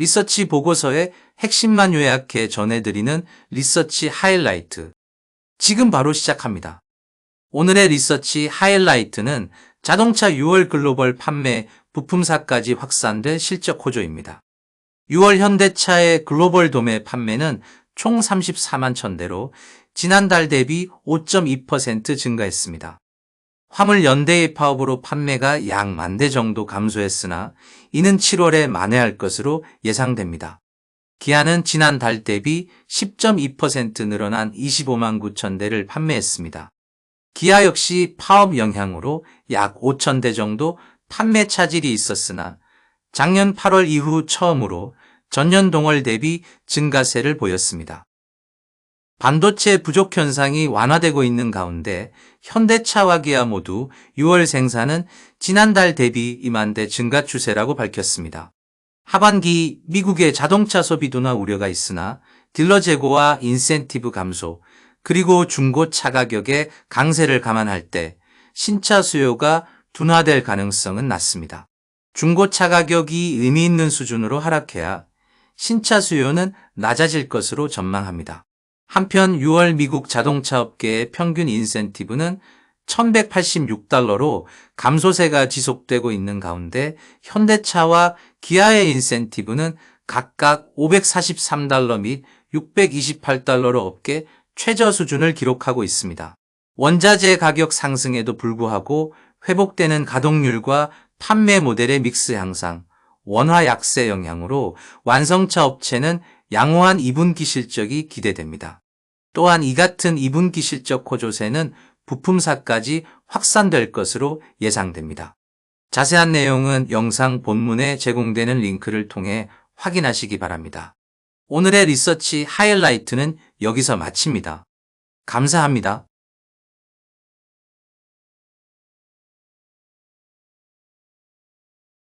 리서치 보고서의 핵심만 요약해 전해드리는 리서치 하이라이트. 지금 바로 시작합니다. 오늘의 리서치 하이라이트는 자동차 6월 글로벌 판매 부품사까지 확산된 실적 호조입니다. 6월 현대차의 글로벌 도매 판매는 총 34만 천 대로 지난달 대비 5.2% 증가했습니다. 화물 연대의 파업으로 판매가 약 만 대 정도 감소했으나 이는 7월에 만회할 것으로 예상됩니다. 기아는 지난달 대비 10.2% 늘어난 25만 9천 대를 판매했습니다. 기아 역시 파업 영향으로 약 5천 대 정도 판매 차질이 있었으나 작년 8월 이후 처음으로 전년 동월 대비 증가세를 보였습니다. 반도체 부족 현상이 완화되고 있는 가운데 현대차와 기아 모두 6월 생산은 지난달 대비 2만 대 증가 추세라고 밝혔습니다. 하반기 미국의 자동차 소비 둔화 우려가 있으나 딜러 재고와 인센티브 감소, 그리고 중고차 가격의 강세를 감안할 때 신차 수요가 둔화될 가능성은 낮습니다. 중고차 가격이 의미 있는 수준으로 하락해야 신차 수요는 낮아질 것으로 전망합니다. 한편 6월 미국 자동차 업계의 평균 인센티브는 1186달러로 감소세가 지속되고 있는 가운데 현대차와 기아의 인센티브는 각각 543달러 및 628달러로 업계 최저 수준을 기록하고 있습니다. 원자재 가격 상승에도 불구하고 회복되는 가동률과 판매 모델의 믹스 향상, 원화 약세 영향으로 완성차 업체는 양호한 2분기 실적이 기대됩니다. 또한 이 같은 2분기 실적 호조세는 부품사까지 확산될 것으로 예상됩니다. 자세한 내용은 영상 본문에 제공되는 링크를 통해 확인하시기 바랍니다. 오늘의 리서치 하이라이트는 여기서 마칩니다. 감사합니다.